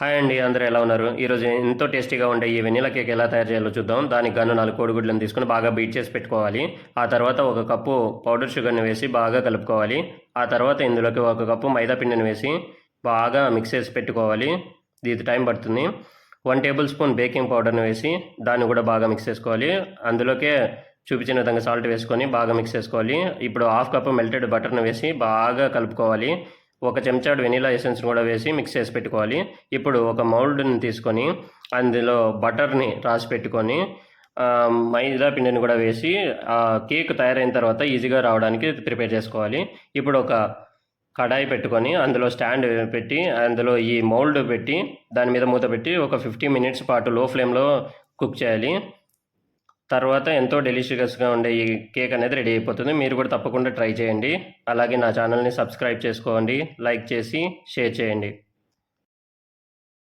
Hi అండి అందరూ ఎలా ఉన్నారు? ఈరోజు ఎంతో టేస్టీగా ఉండే ఈ వెనీలా కేక్ ఎలా తయారు చేయాలో చూద్దాం. దానికి గాను నాలుగు కోడిగుడ్లను తీసుకొని బాగా బీట్ చేసి పెట్టుకోవాలి. ఆ తర్వాత ఒక కప్పు పౌడర్ షుగర్ని వేసి బాగా కలుపుకోవాలి. ఆ తర్వాత ఇందులోకి ఒక కప్పు మైదా పిండిని వేసి బాగా మిక్స్ చేసి పెట్టుకోవాలి. ఇది టైం పడుతుంది. వన్ టేబుల్ స్పూన్ బేకింగ్ పౌడర్ని వేసి దాన్ని కూడా బాగా మిక్స్ చేసుకోవాలి. అందులోకే చూపించిన విధంగా సాల్ట్ వేసుకొని బాగా మిక్స్ చేసుకోవాలి. ఇప్పుడు హాఫ్ కప్ మెల్టెడ్ బటర్ని వేసి బాగా కలుపుకోవాలి. ఒక చెంచాడు వెనీలా ఎసెన్స్ కూడా వేసి మిక్స్ చేసి పెట్టుకోవాలి. ఇప్పుడు ఒక మౌల్డ్ని తీసుకొని అందులో బటర్ని రాసి పెట్టుకొని మైదా పిండిని కూడా వేసి ఆ కేక్ తయారైన తర్వాత ఈజీగా రావడానికి ప్రిపేర్ చేసుకోవాలి. ఇప్పుడు ఒక కడాయి పెట్టుకొని అందులో స్టాండ్ పెట్టి అందులో ఈ మౌల్డ్ పెట్టి దాని మీద మూత పెట్టి ఒక ఫిఫ్టీ మినిట్స్ పాటు లో ఫ్లేమ్లో కుక్ చేయాలి. తర్వాత ఎంతో డెలిషియస్గా ఉండే ఈ కేక్ అనేది రెడీ అయిపోతుంది. మీరు కూడా తప్పకుండా ట్రై చేయండి. అలాగే నా ఛానల్ని సబ్స్క్రైబ్ చేసుకోండి. లైక్ చేసి షేర్ చేయండి.